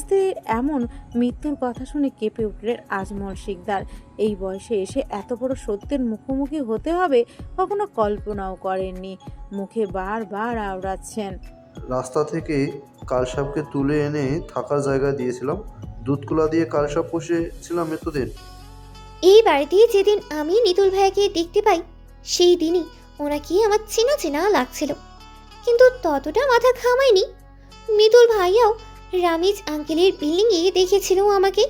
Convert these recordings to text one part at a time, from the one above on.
স্ত্রীর এমন মৃত্যুর কথা শুনে কেঁপে উঠলেন আজমল শিকদার। এই বয়সে এসে এত বড় সত্যের মুখোমুখি হতে হবে কখনো কল্পনাও করেননি। মুখে বারবার আওড়াচ্ছেন। রাস্তা থেকে কালসাপকে তুলে এনে থাকার জায়গা দিয়েছিলাম। দুধকুলা দিয়ে কালসাপ পুষেছিলাম এতদিন। এই বাড়িতে যেদিন আমি নিতুল ভাইয়াকে দেখতে পাই সেই দিনই ওনাকে আমার চেনা চেনা লাগছিল। কিন্তু ততটা মাথা ঘামায়নি। নিতুল ভাইয়াও রামিজ আঙ্কেলের বিল্ডিংয়ে দেখেছিল আমাকে।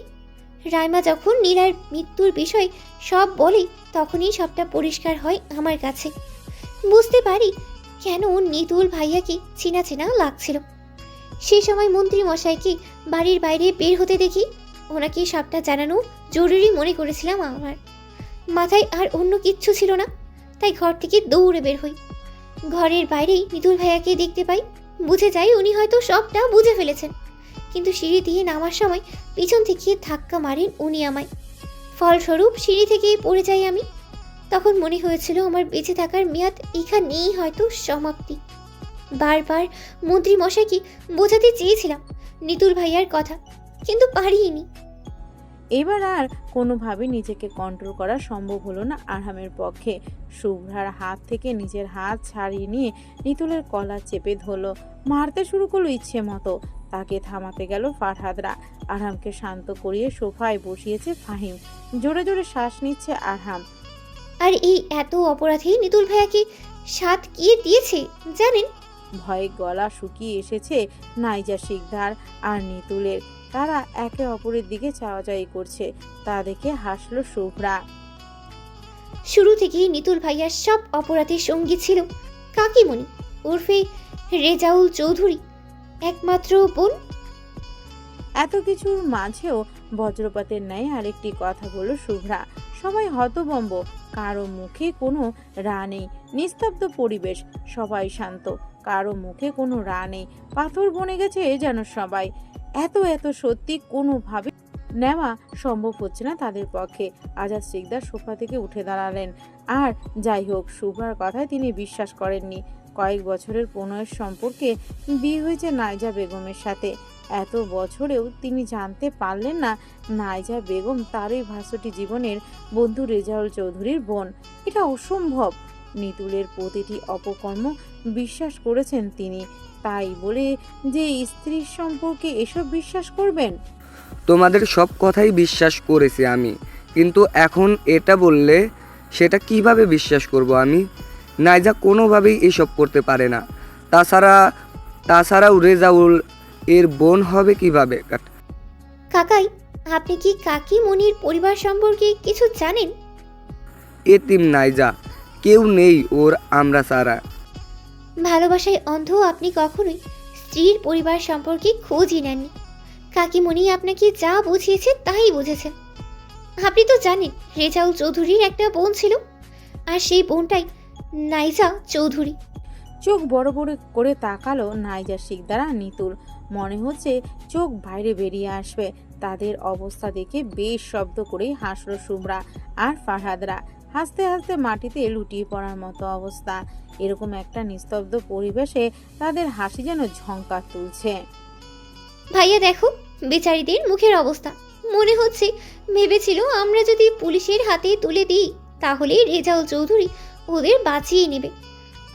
রাইমা যখন নীলার মৃত্যুর বিষয় সব বলে, তখনই সবটা পরিষ্কার হয় আমার কাছে। বুঝতে পারি কেন নিতুল ভাইয়াকে চেনা চেনা লাগছিল। সেই সময় মন্ত্রী মশাইকে বাড়ির বাইরে বের হতে দেখি। ওনাকে সবটা জানানো জরুরি মনে করেছিলাম আমার। মাথায় আর অন্য কিচ্ছু ছিল না। তাই ঘর থেকে দৌড়ে বের হই। ঘরের বাইরেই মিতুল ভাইয়াকে দেখতে পাই। বুঝে যাই উনি হয়তো সবটা বুঝে ফেলেছেন। কিন্তু সিঁড়ি দিয়ে নামার সময় পিছন থেকে ধাক্কা মারেন উনি আমায়। ফলস্বরূপ সিঁড়ি থেকেই পড়ে যাই আমি। তখন মনে হয়েছিল আমার বেঁচে থাকার মেয়াদ এখানেই হয়তো সমাপ্তি। বারবার মন্ত্রী মশাইকে বোঝাতে চেয়েছিলাম নিতুল ভাইয়ার কথা, কিন্তু পারিনি। এবার আর কোনোভাবে নিজেকে কন্ট্রোল করা সম্ভব হলো না আরহামের পক্ষে। শুভ্রার হাত থেকে নিজের হাত ছাড়িয়ে নিয়ে নিতুলের কলা চেপে ধরলো। মারতে শুরু করল ইচ্ছে মতো। তাকে থামাতে গেল ফারহাদরা। আরহামকে শান্ত করিয়ে সোফায় বসিয়েছে ফাহিম। জোরে জোরে শ্বাস নিচ্ছে আরহাম। আর এই এত অপরাধী নিতুল ভাইয়াকে সাত কি দিয়েছে জানেন? ভয়ে গলা শুকিয়ে এসেছে নাইজা শিকদার আর নিতুলের। তারা একে অপরের দিকে চাওয়াচাই করছে। তা দেখে হাসলো শুভ্রা। শুরু থেকেই নিতুল ভাইয়ার সব অপরাধের সঙ্গী ছিল কাকিমণি ওরফে রেজাউল চৌধুরী একমাত্র বোন। এত কিছুর মাঝেও বজ্রপাতের ন্যায় আরেকটি কথা বলল শুভ্রা। সবাই হতবম্ব কারও মুখে কোনো রা নেই নিস্তব্ধ পরিবেশ সবাই শান্ত কারও মুখে কোনো রা নেই। পাথর বনে গেছে যেন সবাই। এত এত সত্যি কোনোভাবে নেওয়া সম্ভব হচ্ছে না তাদের পক্ষে। আজাদ শিকদার সোফা থেকে উঠে দাঁড়ালেন। আর যাই হোক শুভ্রার কথায় তিনি বিশ্বাস করেননি। কয়েক বছরের প্রণয়ের সম্পর্কে বিয়ে হয়েছে নাইজা বেগমের সাথে। এত বছরেও তিনি জানতে পারলেন না নাইজা বেগম তারই ভাষটি জীবনের বন্ধু রেজাউল চৌধুরীর বোন। এটা অসম্ভব। নিতুলের প্রতিটি অপকর্ম বিশ্বাস করেছেন তিনি। তাই বলে যে স্ত্রীর সম্পর্কে এসব বিশ্বাস করবেন? তোমাদের সব কথাই বিশ্বাস করেছি আমি। কিন্তু এখন এটা বললে সেটা কীভাবে বিশ্বাস করব আমি? নাইজা কোনোভাবেই এসব করতে পারে না। তাছাড়া তাছাড়াও রেজাউল এর বোন হবে কীভাবে? কাকাই আপনি কি কাকিমণির পরিবার সম্পর্কে কিছু জানেন? এতিম নাইজা কেউ নেই ওর আমরা সারা। ভালোবাসায় অন্ধ আপনি কখনোই স্ত্রীর পরিবার সম্পর্কে খোঁজই নেননি। কাকিমণি আপনাকে যা বুঝিয়েছে তাই বুঝেছেন আপনি তো জানেন রেজাউল চৌধুরীর একটা বোন ছিল, আর সেই বোনটাই নাইজা চৌধুরী। চোখ বড় বড় করে তাকালো নাইজা শিকদার নিতুল। মনে হচ্ছে চোখ বাইরে বেরিয়ে আসবে। তাদের অবস্থা দেখে বেশ শব্দ করেই হাসলো শুভ্রা আর ফারহাদরা। হাসতে হাসতে মাটিতে লুটিয়ে পড়ার মতো অবস্থা। এরকম একটা নিস্তব্ধ পরিবেশে তাদের হাসি যেন ঝঙ্কার তুলছে। ভাইয়া দেখো, বেচারিদের মুখের অবস্থা। মনে হচ্ছে ভেবেছিল আমরা যদি পুলিশের হাতে তুলে দিই, তাহলে রেজাউল চৌধুরী ওদের বাঁচিয়ে নেবে।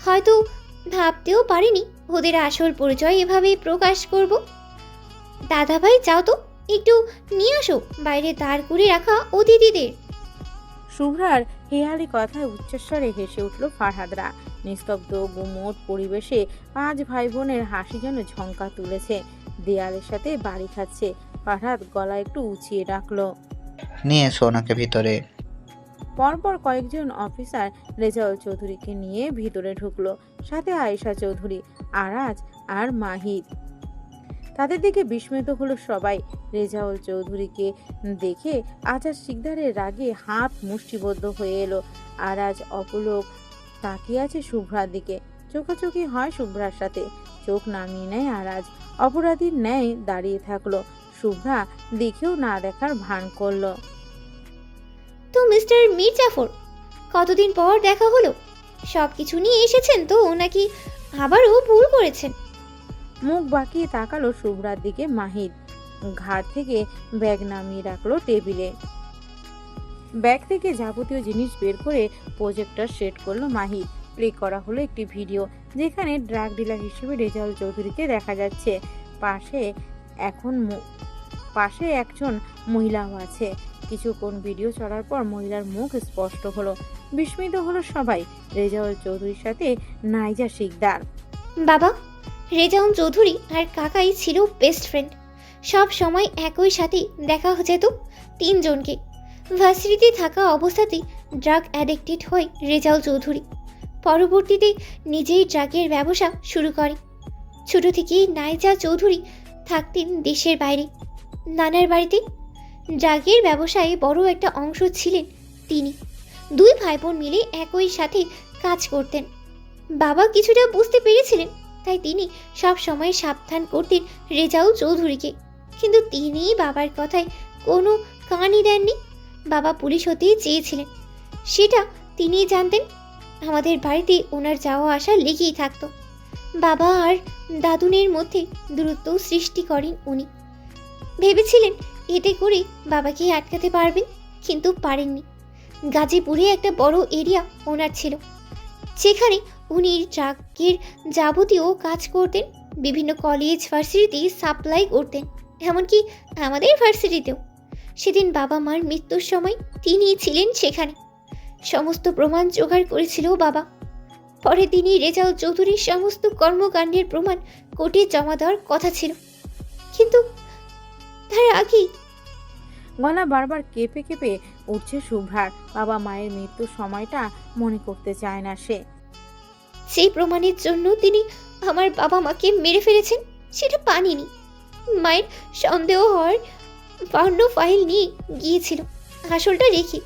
হয়তো ভাবতেও পারিনি ওদের আসল পরিচয় এভাবে প্রকাশ করব। দাদা ভাই যাও তো, একটু নিয়ে আসো, বাইরে দাঁড় করে রাখা অতিথিদের। শুভ্রার হেয়ালি কথায় উচ্চস্বরে হেসে উঠল ফারহাদরা। নিস্তব্ধ গুমোট পরিবেশে পাঁচ ভাই বোনের হাসি যেন ঝঙ্কা তুলেছে। দেয়ালের সাথে বাড়ি খাচ্ছে। ফারহাদ গলা একটু উঁচিয়ে রাখল নিয়ে এসো ওনাকে ভিতরে। পরপর কয়েকজন অফিসার রেজাউল চৌধুরীকে নিয়ে ভিতরে ঢুকলো। সাথে আয়েশা চৌধুরী আরাজ আর মাহিদ তাদের দিকে বিস্মিত হলো সবাই। রেজাউল চৌধুরীকে দেখে আচার শিকদারের রাগে হাত মুষ্টিবদ্ধ হয়ে এলো। আরাজ অপলোক তাকিয়ে আছে শুভ্রার দিকে। চোখাচোখি হয় শুভ্রার সাথে। চোখ নামিয়ে নেয় আরাজ অপরাধীর ন্যায় দাঁড়িয়ে থাকল। শুভ্রা দেখেও না দেখার ভান করল। তো মিস্টার মীর জাফর কতদিন পর দেখা হলো? সব কিছু নিয়ে এসেছেন তো, নাকি আবারও ভুল করেছেন? মুখ বাঁকিয়ে তাকালো শুভ্রার দিকে মাহিদ ঘাট থেকে ব্যাগ নামিয়ে রাখল টেবিলে। ব্যাগ থেকে যাবতীয় জিনিস বের করে প্রজেক্টর সেট করল মাহিদ প্লে করা হলো একটি ভিডিও, যেখানে ড্রাগ ডিলার হিসেবে রেজাউল চৌধুরীকে দেখা যাচ্ছে। পাশে এখন পাশে একজন মহিলাও আছে। কিছুক্ষণ ভিডিও চলার পর মহিলার মুখ স্পষ্ট হলো। বিস্মিত হলো সবাই, রেজাউল চৌধুরীর সাথে নাইজা শিকদার। বাবা রেজাউন চৌধুরী আর কাকাই ছিল বেস্ট ফ্রেন্ড সব সময় একই সাথে দেখা যেত তিনজনকে। ভার্সিটিতে থাকা অবস্থাতেই ড্রাগ অ্যাডিক্টেড হয় রেজাউল চৌধুরী। পরবর্তীতে নিজেই ড্রাগের ব্যবসা শুরু করে। ছোট থেকেই নাইজা চৌধুরী থাকতেন দেশের বাইরে। নানার বাড়িতে ড্রাগের ব্যবসায় বড় একটা অংশ ছিলেন তিনি। দুই ভাই বোন মিলে একই সাথে কাজ করতেন। বাবা কিছুটা বুঝতে পেরেছিলেন তাই তিনি সব সময় সাবধান করতেন রেজাউল চৌধুরীকে। কিন্তু তিনি বাবার কথায় কোনো কানই দেননি। বাবা পুলিশ হতেই চেয়েছিলেন। সেটা তিনিই জানতেন। আমাদের বাড়িতে ওনার যাওয়া আসা লেগেই থাকতো। বাবা আর দাদুনের মধ্যে দূরত্ব সৃষ্টি করেন উনি। ভেবেছিলেন এতে করে বাবাকে আটকাতে পারবেন, কিন্তু পারেননি। গাজীপুরে একটা বড় এরিয়া ওনার ছিল। যেখানে উনি ট্রাকের যাবতীয় কাজ করতেন, বিভিন্ন কলেজ ভার্সিটিতে সাপ্লাই করতেন, এমনকি আমাদের ভার্সিটিতেও সেদিন বাবা মার মৃত্যুর সময় তিনিই ছিলেন সেখানে। সমস্ত প্রমাণ জোগাড় করেছিল বাবা। পরে তিনি রেজাউল চৌধুরীর সমস্ত কর্মকাণ্ডের প্রমাণ কোর্টে জমা দেওয়ার কথা ছিল। কিন্তু তার আগেই গলা বারবার কেঁপে কেঁপে উঠছে শুভ্রার। বাবা মায়ের মৃত্যুর সময়টা মনে করতে চায় না সে। সেই প্রমাণের জন্য তিনি আমার বাবা মাকে মেরে ফেলেছেন, সেটা পানিনি মায়ের সন্দেহ হওয়ার বান্ন ফাইল নিয়ে গিয়েছিল, আসলটা রেখে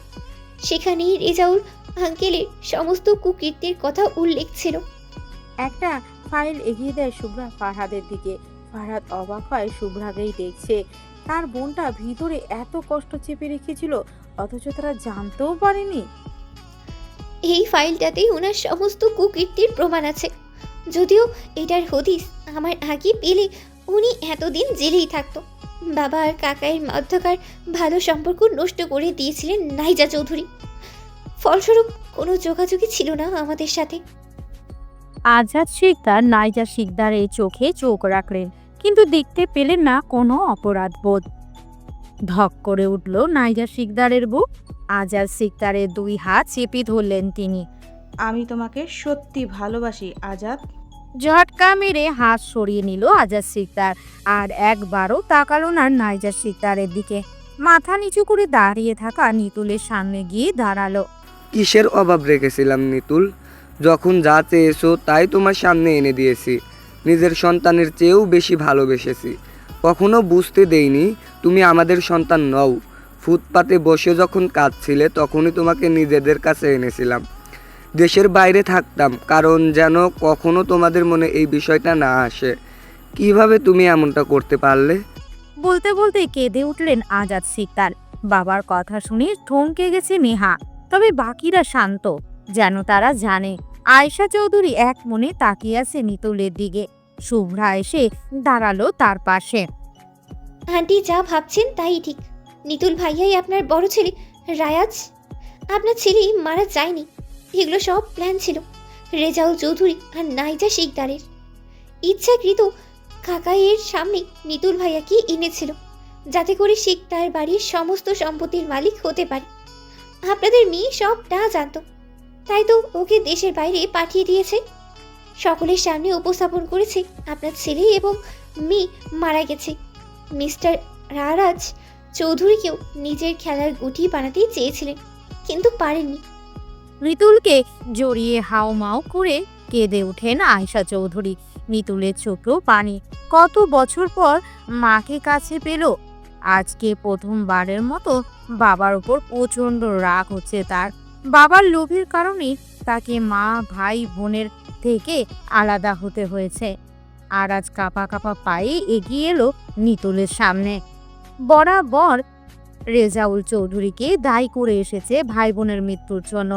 সেখানেই রেজাউল আঙ্কেলের সমস্ত কুকীর্তির কথা উল্লেখ ছিল। একটা ফাইল এগিয়ে দেয় শুভ্রা ফারহাদের দিকে। ফারহাদ অবাক হয় শুভ্রাকেই দেখছে। তার বোনটা ভিতরে এত কষ্ট চেপে রেখেছিল, অথচ তারা জানতেও পারেনি। এই ফাইলটাতেই ওনার সমস্ত কুকীর্তির প্রমাণ আছে। যদিও এটার হদিস আমার আগে পেলে উনি এতদিন জেলেই থাকতো। বাবা আর কাকায়ের মধ্যকার ভালো সম্পর্ক নষ্ট করে দিয়েছিলেন নাইজা চৌধুরী। ফলস্বরূপ কোনো যোগাযোগই ছিল না আমাদের সাথে। আজাদ শিকদার নাইজা শিকদারের চোখে চোখ রাখলেন, কিন্তু দেখতে পেলেন না কোনো অপরাধ বোধ ধক করে উঠল নাইজা শিকদারের বুক। আজাদ শিকদারের দুই হাত চেপে ধরলেন তিনি। আমি তোমাকে সত্যি ভালোবাসি আজাদ। ঝটকা মেরে হাত সরিয়ে নিল আজাদ শিকদার আর একবারও তাকালো না নাইজা শিকদারের দিকে। মাথা নিচু করে দাঁড়িয়ে থাকা নিতুলের সামনে গিয়ে দাঁড়াল। কিসের অভাব রেখেছিলাম নিতুল? যখন যা চেয়েছো তাই তোমার সামনে এনে দিয়েছি। নিজের সন্তানের চেয়েও বেশি ভালোবেসেছি। কখনো বুঝতে দেইনি, তুমি আমাদের সন্তান নও। ফুটপাতে বসে যখন কাঁদছিলে, তখনই তোমাকে নিজেদের কাছে এনেছিলাম। দেশের বাইরে থাকতাম, কারণ যেন কখনো তোমাদের মনে এই বিষয়টা না আসে। কীভাবে তুমি এমনটা করতে পারলে? বলতে বলতে কেঁদে উঠলেন আজাদ শিকদার বাবার কথা শুনে থমকে গেছে নেহা, তবে বাকিরা শান্ত, যেন তারা জানে। আয়শা চৌধুরী এক মনে তাকিয়ে আছে নিতুলের দিকে। শুভ্রা এসে দাঁড়াল তার পাশে। আন্টি যা ভাবছেন তাই ঠিক। নিতুল ভাইয়াই আপনার বড় ছেলে, রায়াজ। আপনার ছেলে মারা যায়নি। এগুলো সব প্ল্যান ছিল। রেজাউল চৌধুরী আর নাইজা শিকদারের। ইচ্ছাকৃত কাকাইয়ের সামনে নিতুল ভাইয়াকে এনেছিল। যাতে করে শিকদার বাড়ির সমস্ত সম্পত্তির মালিক হতে পারে। আপনাদের মেয়ে সবটা জানতো। তাই তো ওকে দেশের বাইরে পাঠিয়ে দিয়েছে। সকলের সামনে উপস্থাপন করেছি। আপনার ছেলে এবং মি মারা গেছে। মিস্টার রারাজ চৌধুরীকেও নিজের খেলার গুটি বানাতেই চেয়েছিলেন, কিন্তু পারেননি। মিতুলকে জড়িয়ে হাওমাও করে কেঁদে ওঠেন আয়শা চৌধুরী। মিতুলের চোখেও পানি। কত বছর পর মাকে কাছে পেল। আজকে প্রথমবারের মতো বাবার উপর প্রচণ্ড রাগ হচ্ছে তার। বাবার লোভের কারণে তাকে মা, ভাই, বোনের থেকে আলাদা হতে হয়েছে। আর আজ কাপা কাপা পায়ে এগিয়ে এলো নিতুলের সামনে। বরাবর রেজাউল চৌধুরীকে দায়ী করে এসেছে ভাই বোনের মৃত্যুর জন্য।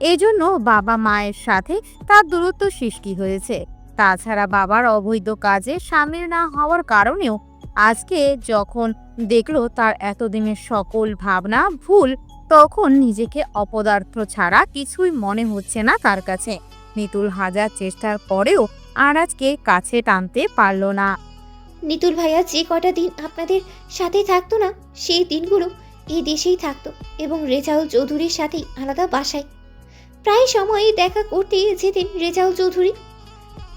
এজন্য বাবা মায়ের সাথে তার দূরত্ব সৃষ্টি হয়েছে। তাছাড়া বাবার অবৈধ কাজে সামিল না হওয়ার কারণেও আজকে যখন দেখল তার এতদিনের সকল ভাবনা ভুল, তখন নিজেকে অপদার্থ ছাড়া কিছুই মনে হচ্ছে না তার কাছে। নিতুল হাজার চেষ্টার পরেও আরাজকে কাছে টানতে পারল না। নিতুল ভাইয়া যে কটা দিন আপনাদের সাথে থাকতো না, সেই দিনগুলো এই দেশেই থাকতো এবং রেজাউল চৌধুরীর সাথেই আলাদা বাসায়। প্রায় সময়ই দেখা করতে যেতেন রেজাউল চৌধুরী।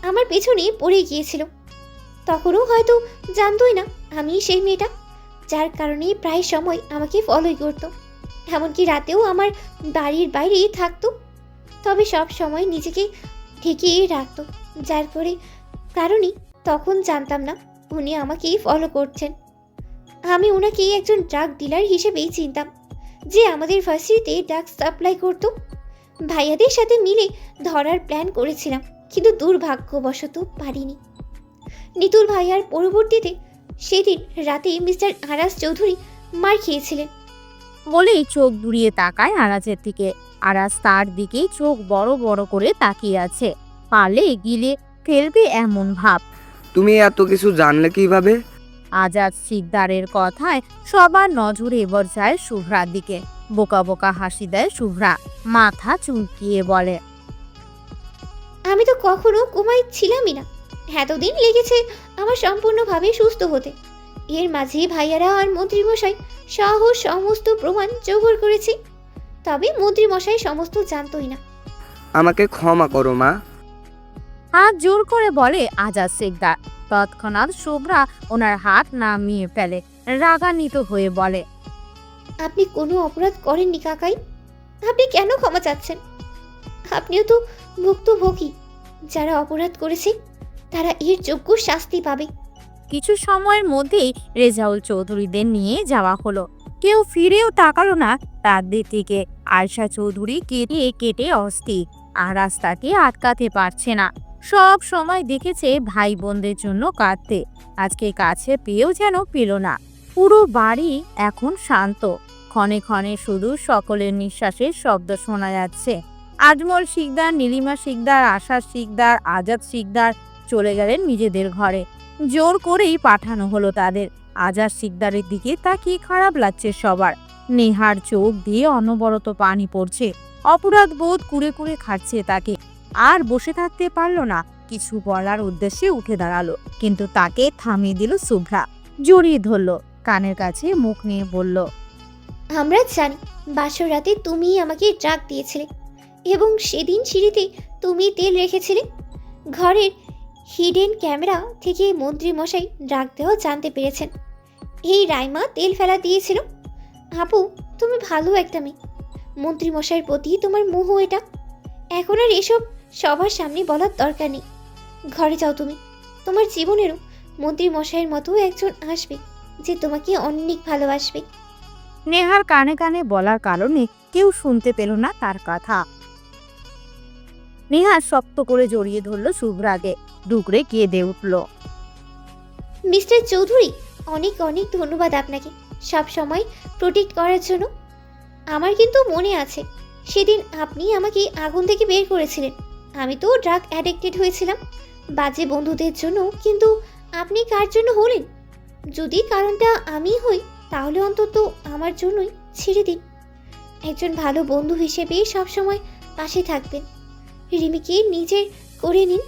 আমার পেছনে পড়ে গিয়েছিল। তখনও হয়তো জানতোই না আমি সেই মেয়েটা, যার কারণে প্রায় সময় আমাকে ফলোই করতো। এমনকি রাতেও আমার বাড়ির বাইরেই থাকতো। তবে সব সময় নিজেকে ঢেকিয়ে রাখতো। যার করে কারণে তখন জানতাম না উনি আমাকেই ফলো করছেন। আমি ওনাকে একজন ড্রাগ ডিলার হিসেবেই চিনতাম, যে আমাদের ভার্সিটিতে ড্রাগ সাপ্লাই করত। ভাইয়াদের সাথে মিলে ধরার প্ল্যান করেছিলাম, কিন্তু দুর্ভাগ্যবশত পারিনি। নিতুল ভাইয়ার পরবর্তীতে সেদিন রাতে মিস্টার আরাস চৌধুরী মার খেয়েছিলেন। বলেই চোখ দুড়িয়ে তাকায় আরাজের দিকে। আরাজ তার দিকেই চোখ বড় বড় করে তাকিয়ে আছে। পালে গিলে ফেলবে এমন ভাব। তুমি এত কিছু জানলে কীভাবে? আজাদ সিকদারের কথায় সবার নজর এবার যায় শুভ্রার দিকে। বোকা বোকা হাসি দেয় শুভ্রা। মাথা চুলকিয়ে বলে আমি তো কখনো কোমায় ছিলামই না। এতদিন লেগেছে আমার সম্পূর্ণভাবে সুস্থ হতে। এর মাঝে ভাইয়ারা আর মন্ত্রীমশাই সহ সমস্ত প্রমাণ জোগাড় করেছি। তবে মন্ত্রীমশাই সমস্ত জানতই না। আমাকে ক্ষমা করো মা। হাত জোর করে বলে আজাদ সিকদার তৎক্ষণাৎ শুভ্রা ওনার হাত নামিয়ে ফেলে রাগান্বিত হয়ে বলে আপনি কোনো অপরাধ করেননি কাকাই? আপনি কেন ক্ষমা চাচ্ছেন? আপনিও তো ভুক্তভোগী। যারা অপরাধ করেছে তারা এর যোগ্য শাস্তি পাবে। কিছু সময়ের মধ্যেই রেজাউল চৌধুরীদের নিয়ে যাওয়া হলো। কেউ ফিরেও তাকালো না তাদের দিকে। আয়শা চৌধুরী কেটে কেটে অস্থির, আর রাস্তাকে আটকাতে পারছে না। সব সময় দেখেছে ভাই বোনদের জন্য কাঁদতে, আজকে কাছে পেয়েও যেন পেল না। পুরো বাড়ি এখন শান্ত, ক্ষণে ক্ষণে শুধু সকলের নিঃশ্বাসের শব্দ শোনা যাচ্ছে। আজমল শিকদার, নীলিমা শিকদার, আশা শিকদার, আজাদ শিকদার চলে গেলেন নিজেদের ঘরে। জোর করেই পাঠানো হলো তাদের। আজার শিকদারের দিকে তাকিয়ে খারাপ লাগছে সবার। নেহার চোখ দিয়ে অনবরত পানি পড়ছে। অপরাধ বোধ কুড়ে কুড়ে খাচ্ছে তাকে। আর বসে থাকতে পারল না। কিছু বলার উদ্দেশ্যে উঠে দাঁড়াল। কিন্তু তাকে থামিয়ে দিল শুভ্রা। জড়িয়ে ধরলো। কানের কাছে মুখ নিয়ে বলল, আমরা জানি, বাসর রাতে তুমিই আমাকে ড্রাগ দিয়েছিলে এবং সেদিন সিঁড়িতে তুমি তেল রেখেছিলে। ঘরের হিডেন ক্যামেরা থেকে মন্ত্রী মশাই ড্রাগ দেওয়া জানতে পেরেছেন। এই রাইমা তেল ফেলা দিয়েছিল। আপু, তুমি ভালো একটা মেয়ে। মন্ত্রী মশাইয়ের প্রতি তোমার মোহ এটা। এখন আর এসব সবার সামনে বলার দরকার নেই। ঘরে যাও তুমি। তোমার জীবনেরও মন্ত্রী মশাইয়ের মতো একজন আসবে যে তোমাকে অনেক ভালোবাসবে। নেহার কানে কানে বলার কারণে কেউ শুনতে পেল না তার কথা। নেহা শক্ত করে জড়িয়ে ধরলো শুভ্রাকে ডুকরে কেঁদে উঠল। মিস্টার চৌধুরী, অনেক অনেক ধন্যবাদ আপনাকে। সব সময় প্রোটেক্ট করার জন্য। আমার কিন্তু মনে আছে, সেদিন আপনি আমাকে আগুন থেকে বের করেছিলেন। আমি তো ড্রাগ অ্যাডিক্টেড হয়েছিলাম। বাজে বন্ধুদের জন্য কিন্তু আপনি কার জন্য হলেন? যদি কারণটা আমি হই, তাহলে অন্তত আমার জন্যই ছেড়ে দিন। একজন ভালো বন্ধু হিসেবে সবসময় পাশে থাকবেন। রিমিকে নিজের করে নিন।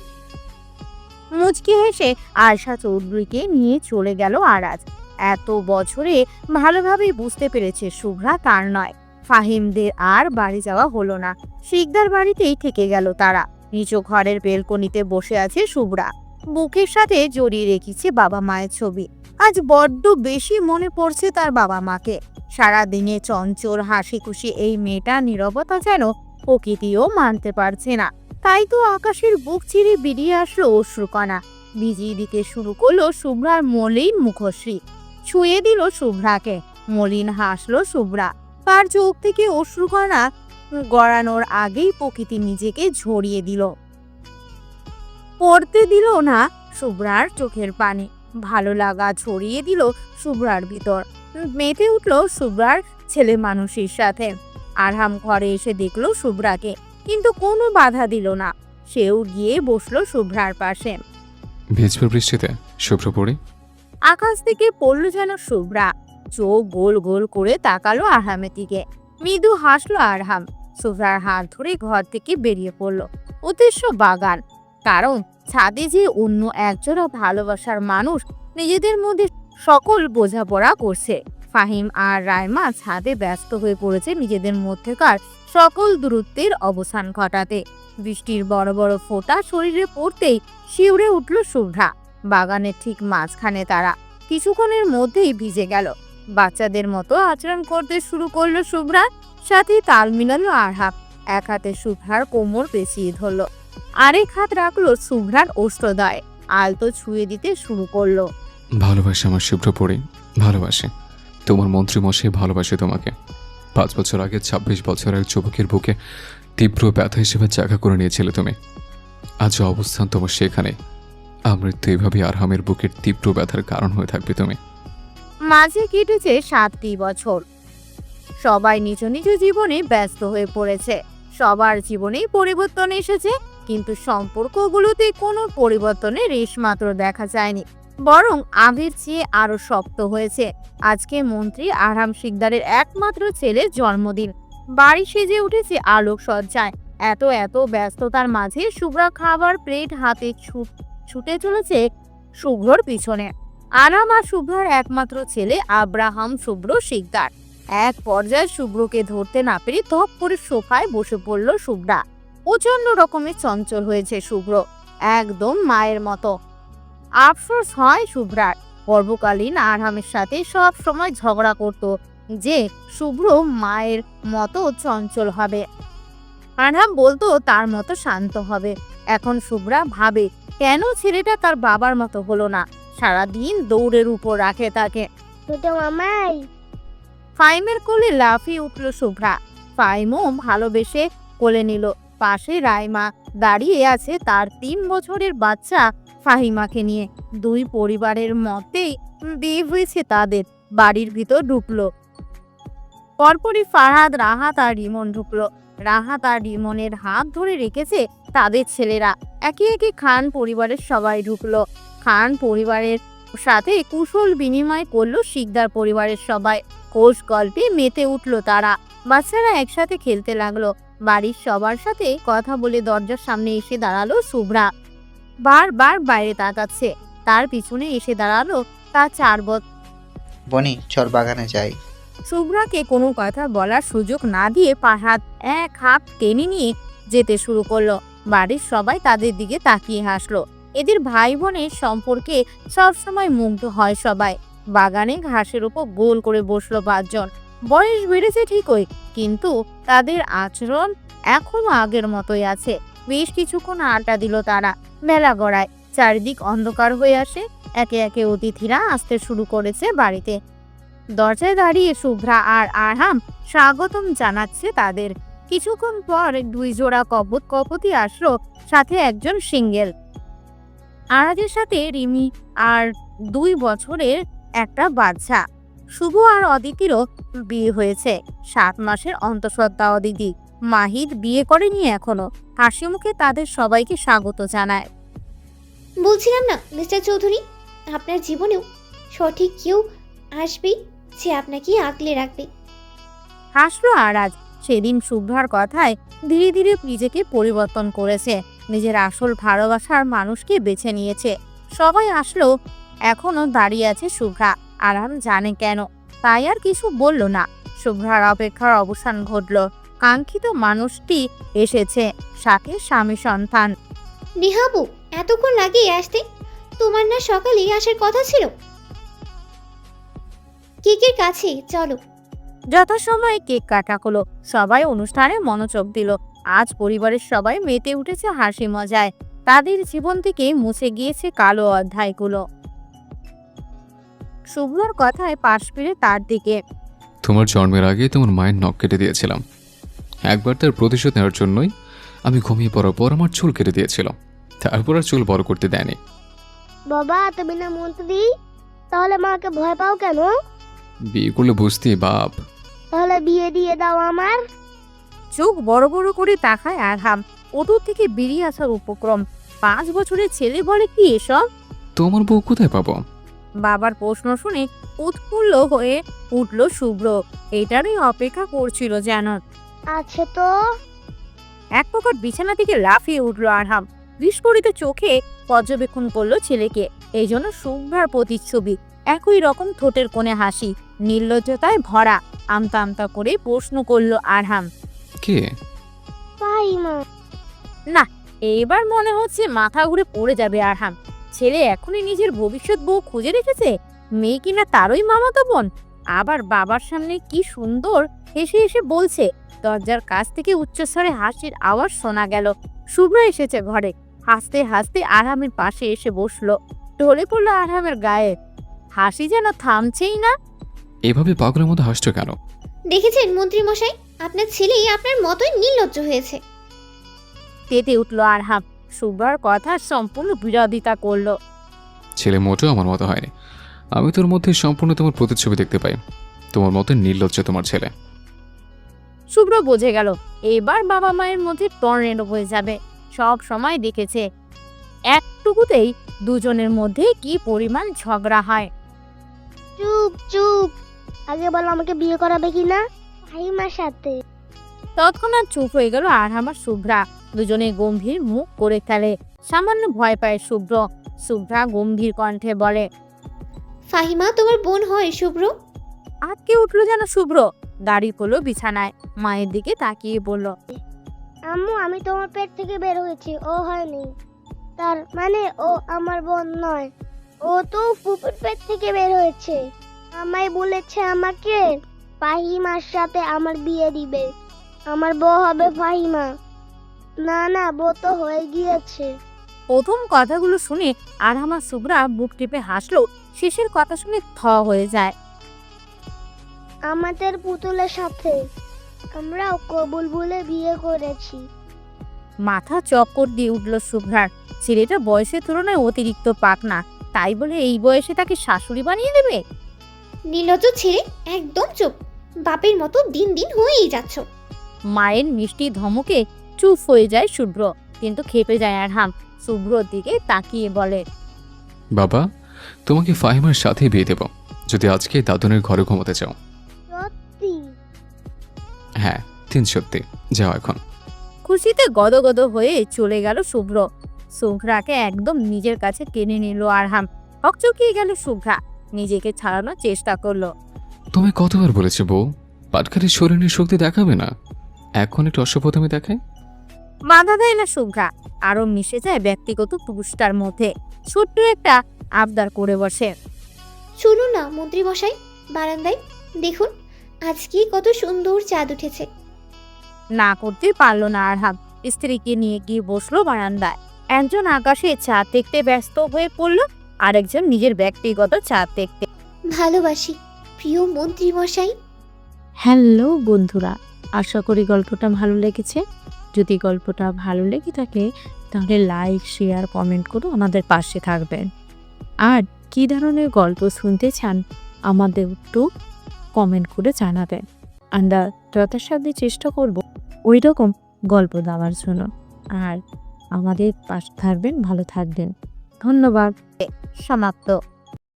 মুচকি হেসে আয়শা চৌধুরীকে নিয়ে চলে গেল আরাজ। এত বছরে ভালোভাবেই বুঝতে পেরেছে শুভ্রা তার নয়। ফাহিমদের আর বাড়ি যাওয়া হলো না। শিকদার বাড়িতেই থেকে গেল তারা। নিচু ঘরের বেলকনিতে বসে আছে শুভ্রা। বুকের সাথে জড়িয়ে রেখেছে বাবা মায়ের ছবি। আজ বড্ড বেশি মনে পড়ছে তার বাবা মাকে। সারাদিনে চঞ্চল হাসি খুশি এই মেয়েটা নিরবতা যেন প্রকৃতিও মানতে পারছে না। তাই তো আকাশের বুক চিরে বেরিয়ে আসলো অশ্রুকণা। ভিজিয়ে দিতে শুরু করল শুভ্রার মলিন মুখশ্রী। ছুঁয়ে দিল শুভ্রাকে। মলিন হাসলো শুভ্রা। তার চোখ থেকে অশ্রুকণা গড়ানোর আগেই প্রকৃতি নিজেকে ঝরিয়ে দিল। পড়তে দিল না শুভ্রার চোখের পানি। ভালো লাগা ছড়িয়ে দিল শুভ্রার ভিতর। মেতে উঠল শুভ্রার ছেলে মানুষের সাথে। আরহাম ঘরে এসে দেখল শুভ্রাকে কিন্তু কোনো বাধা দিল না। সেও গিয়ে বসল শুভ্রার পাশে। বৃষ্টিতে শুভ্র পড়ি আকাশ থেকে পড়ল যেন শুভ্রা। চোখ গোল গোল করে তাকালো আরহামের দিকে। মৃদু হাসলো আরহাম শুভ্রার হাত ধরে ঘর থেকে বেরিয়ে পড়ল। উদ্দেশ্য বাগান। কারণ ছাদে যে অন্য একজোড়া ভালোবাসার মানুষ নিজেদের মধ্যে সকল বোঝাপড়া করছে। ফাহিম আর রায়মা ছাদে ব্যস্ত হয়ে পড়েছে নিজেদের মধ্যেকার সকল দূরত্বের অবসান ঘটাতে। বৃষ্টির বড় বড় ফোঁটা শরীরে পড়তেই শিউরে উঠল শুভ্রা। বাগানের ঠিক মাঝখানে তারা কিছুক্ষণের মধ্যেই ভিজে গেল। বাচ্চাদের মতো আচরণ করতে শুরু করল শুভ্রা, সাথে তাল মিলালো আরহাব এক হাতে শুভ্রার কোমর পেঁচিয়ে ধরলো, আরেক হাত রাখল শুভ্রার ওষ্ঠদয় আলতো ছুঁয়ে দিতে শুরু করল। ভালোবাসে আমার শুভ্র পড়ি ভালোবাসে। তোমার মন্ত্রী মশাই ভালোবাসে তোমাকে। পাঁচ বছর আগে ছাব্বিশ বছর এক যুবকের বুকে তীব্র ব্যথা হিসেবে জায়গা করে নিয়েছিলে তুমি। আজ অবস্থান তোমার সেখানে। আমৃত্যু এভাবে আরহামের বুকের তীব্র ব্যথার কারণ হয়ে থাকবে তুমি। মাঝে কেটেছে সাতটি বছর। সবাই নিজ নিজ জীবনে ব্যস্ত হয়ে পড়েছে। সবার জীবনেই পরিবর্তন এসেছে, কিন্তু সম্পর্কগুলোতে কোনো পরিবর্তনের রেশ মাত্র দেখা যায়নি। বরং আগের চেয়ে আরও শক্ত হয়েছে। আজকে মন্ত্রী আরাম শিকদারের একমাত্র ছেলের জন্মদিন। বাড়ি সেজে উঠেছে আলোক সজ্জায় এত এত ব্যস্ততার মাঝে শুভ্রা খাবার প্লেট হাতে ছুট চলেছে শুভ্রর পিছনে। আরাম আর শুভ্রার একমাত্র ছেলে আব্রাহাম শুভ্র শিকদার। এক পর্যায়ে শুভ্রকে ধরতে না পেরে ধপ করে সোফায় বসে পড়ল শুভ্রা। প্রচণ্ড রকমের চঞ্চল হয়েছে শুভ্র। একদম মায়ের মতো। আফসোস হয় শুভ্রার। পর্বকালীন আরহামের সাথে সব সময় ঝগড়া করত যে শুভ্র মায়ের মতো চঞ্চল হবে। আরহাম বলতো তার মতো শান্ত হবে। এখন শুভ্রা ভাবে কেন ছেলেটা তার বাবার মতো হলো না? সারাদিন দৌড়ের উপর রাখে তাকে। মামাই। ফাইমের কোলে লাফিয়ে উঠল শুভ্রা। ফাইমও ভালোবেসে কোলে নিল। পাশে রাইমা দাঁড়িয়ে আছে তার তিন বছরের বাচ্চা ফাহিমাকে নিয়ে। দুই পরিবারের মতেই বিয়ে হয়েছে তাদের। বাড়ির ভিতর ঢুকলো। পরপরই ফারহাদ রাহাত আর রিমন ঢুকলো। রাহাত আর রিমনের হাত ধরে রেখেছে তাদের ছেলেরা। একে একে খান পরিবারের সবাই ঢুকলো। খান পরিবারের সাথে কুশল বিনিময় করল শিকদার পরিবারের সবাই। কোষ গল্পে মেতে উঠল তারা। বাচ্চারা একসাথে খেলতে লাগল। বাড়ির সবার সাথে কথা বলে দরজার সামনে এসে দাঁড়াল শুভ্রা। বারবার বাইরে তাকাচ্ছে। তার পিছনে এসে দাঁড়াল তার চার বছর বনি চল বাগানে যাই। শুভ্রাকে কোনো কথা বলার সুযোগ না দিয়ে পাহাত এক হাত টেনে নিয়ে যেতে শুরু করল। বাড়ির সবাই তাদের দিকে তাকিয়ে হাসলো। এদের ভাই বোনের সম্পর্কে সবসময় মুগ্ধ হয় সবাই। বাগানে ঘাসের উপর গোল করে বসল পাঁচজন। বয়স বেড়েছে ঠিকই কিন্তু তাদের আচরণ এখনও আগের মতোই আছে। বেশ কিছুক্ষণ আড্ডা দিল তারা। মেলা গড়ায়। চারিদিক অন্ধকার হয়ে আসে। একে একে অতিথিরা আসতে শুরু করেছে বাড়িতে। দরজায় দাঁড়িয়ে শুভ্রা আর আরহাম স্বাগতম জানাচ্ছে তাদের। কিছুক্ষণ পর দুই জোড়া কপত কপতি আসলো, সাথে একজন সিঙ্গেল। আরাজের সাথে রিমি আর দুই বছরের একটা বাচ্চা। শুভ আর অদিতিরও বিয়ে হয়েছে। সাত মাসের অন্তঃসত্ত্বা অদিতি। মাহিদ বিয়ে করেনি এখনও। হাসি মুখে তাদের সবাইকে স্বাগত জানায়। বলছিলাম না মিস্টার চৌধুরী আপনার জীবনেও সঠিক কেউ আসবেই যে আপনাকে আগলে রাখবে। হাসলো আরাজ। সেদিন শুভ্রার কথায় ধীরে ধীরে নিজেকে পরিবর্তন করেছে। নিজের আসল ভালোবাসার মানুষকে বেছে নিয়েছে। সবাই আসলো এখনও দাঁড়িয়ে আছে শুভ্রা আরাম জানে কেন তাই আর কিছু বলল না। শুভ্রার অপেক্ষার অবসান ঘটল। কাঙ্ক্ষিত মানুষটি এসেছে সাথে স্বামী সন্তান। নেহাবু এতক্ষণ লাগে আসতে তোমার না সকালেই আসার কথা ছিল। কেকের কাছে চলো। যথাসময়ে কেক কাটা হলো সবাই অনুষ্ঠানে মনোযোগ দিল। আজ পরিবারের সবাই মেতে উঠেছে হাসি মজায়। তাদের জীবন থেকে মুছে গিয়েছে কালো অধ্যায়গুলো। শুভ্রর কথায় পাশ ফিরে তার দিকে। তোমার জন্মের আগে তোমার মায়ের নখ কেটে দিয়েছিলাম। একবার তার প্রতিশোধ নেওয়ার জন্যই আমি ঘুমিয়ে পড়ার পর আমার চুল কেটে দিয়েছিল তারপর আর চুল বড় করতে দেয়নি। বাবা তুমি না মন্ত্রী? তাহলে মাকে ভয় পাও কেন? বিয়ে করলে বুঝতে বাপ। তাহলে বিয়ে দিয়ে দাও আমার। চোখ বড় বড় করে তাকায় আরহাম। ওটুর থেকে বেরিয়ে আসার উপক্রম। পাঁচ বছরের ছেলে বলে কি এসব? তোমার বউ কোথায় পাবো? বাবার প্রশ্ন শুনে উৎফুল্ল হয়ে উঠল শুভ্র। এটারই অপেক্ষা করছিল যেন আছে তো? এক প্রকার বিছানা থেকে লাফিয়ে উঠল আরহাম বিস্ফোরিত চোখে পর্যবেক্ষণ করল ছেলেকে। এই জন্য শুভ্রার প্রতিচ্ছবি। একই রকম ঠোঁটের কোণে হাসি। নির্লজ্জতায় ভরা আমতা আমতা করে প্রশ্ন করল আরহাম কে? ফাহিমা। এবার মনে হচ্ছে মাথা ঘুরে পড়ে যাবে আরহাম ছেলে এখনই নিজের ভবিষ্যৎ বউ খুঁজে রেখেছে মেয়ে কিনা তারই মামাতো বোন? আবার বাবার সামনে কি সুন্দর হেসে হেসে বলছে দরজার কাছ থেকে উচ্চস্বরে হাসির আওয়াজ শোনা গেল। শুভ্র এসেছে ঘরে। হাসতে হাসতে আরহামের পাশে এসে বসল। ঢলে পড়ল আরহামের গায়ে। হাসি যেন থামছেই না। এভাবে পাগলের মতো হাসছো কেন? দেখেছেন মন্ত্রী মশাই আপনার ছেলেই আপনার মতোই নির্লজ্জ হয়েছে। তেতে উঠল আরহাম। শুভ্রার কথা সম্পূর্ণ বিরোধিতা করল। ছেলে মোটেও আমার মতো হয়নি। আমি তোর মধ্যে সম্পূর্ণ তোমার প্রতিচ্ছবি দেখতে পাই। তোমার মতো নির্লজ্জ তোমার ছেলে। শুভ্র বুঝে গেল এবার বাবা মায়ের মধ্যে টর্নেডো হয়ে যাবে। সব সময় দেখেছে একটুকুতেই দুজনের মধ্যে কি পরিমাণ ঝগড়া হয়। চুপ চুপ। আগে বলো আমাকে বিয়ে করাবে কি না ফাহিমার সাথে। তৎক্ষণাৎ চুপ হয়ে গেল আর আমার শুভ্রা। দুজনে গম্ভীর মুখ করে ফেলে। সামান্য ভয় পায় শুভ্র। শুভ্রা গম্ভীর কণ্ঠে বলে ফাহিমা তোমার বোন হয় শুভ্র? আটকে উঠল যেন শুভ্র। দাঁড়িয়ে পড়ল বিছানায়। মায়ের দিকে তাকিয়ে বলল আম্মু আমি তোমার পেট থেকে বের হয়েছি ও হয়নি। তার মানে ও আমার বোন নয় ও তো ফুপুর পেট থেকে বের হয়েছে। আমায় বলেছে আমাকে ফাহিমার সাথে আমার বিয়ে দিবে। আমার বউ হবে ফাহিমা। না না বউ তো হয়ে গিয়েছে। প্রথম কথাগুলো শুনে আর আমার শুভ্রা বুক টিপে হাসলো। শেষের কথা শুনে থ হয়ে যায়। আমাদের পুতুলের সাথে। আমরাও কবুল বলে বিয়ে করেছি। মাথা চক্কর দিয়ে উঠল শুভ্রার ছেলেটা বয়সের তুলনায় অতিরিক্ত পাকনা। তাই বলে এই বয়সে তাকে শাশুড়ি বানিয়ে দেবে? নির্লজ্জ ছেলে একদম চুপ। বাপের মতো দিন দিন হয়েই যাচ্ছ। মায়ের মিষ্টি ধমকে চুপ হয়ে যায় শুভ্র কিন্তু খেপে যায় আর হাম শুভ্রর দিকে তাকিয়ে বলে বাবা তোমাকে ফাহিমার সাথে বিয়ে দেব। যদি আজকে দাদনের ঘরে ঘুমোতে চাও। হ্যাঁ তিন সত্যি যাও এখন। খুশিতে গদগদ হয়ে চলে গেল শুভ্র। শুভ্রাকে একদম নিজের কাছে টেনে নিল আর আরহাম হকচকিয়ে গেল শুভ্রা। নিজেকে ছাড়ানোর চেষ্টা করল। তুমি কতবার বলেছ বউ পাটখারির শরীরের শক্তি দেখাবে না? এখন একটু অসভ্যতামি দেখায় বাধা দেয় না শুভ্রা। আরও মিশে যায় ব্যক্তিগত পুরুষটার মধ্যে। ছোট্ট একটা আবদার করে বসে। চলুন না মন্ত্রী মশাই বারান্দায় দেখুন। আজকে কত সুন্দর চাঁদ উঠেছে। না করতে পারল না আর আরহাম। স্ত্রীকে নিয়ে গিয়ে বসল বারান্দায়। একজন আকাশে চাঁদ দেখতে ব্যস্ত হয়ে পড়ল আরেকজন নিজের ব্যক্তিগত চাঁদ দেখতে। ভালোবাসি প্রিয় মন্ত্রী মশাই হ্যালো বন্ধুরা আশা করি গল্পটা ভালো লেগেছে। যদি গল্পটা ভালো লেগে থাকে তাহলে লাইক শেয়ার কমেন্ট করে আমাদের পাশে থাকবেন। আর কী ধরনের গল্প শুনতে চান আমাদের একটু কমেন্ট করে জানাবেন। আমরা যথাসাধ্য চেষ্টা করব ওই রকম গল্প দেওয়ার জন্য। আর আমাদের পাশে থাকবেন, ভালো থাকবেন। ধন্যবাদ। সমাপ্ত।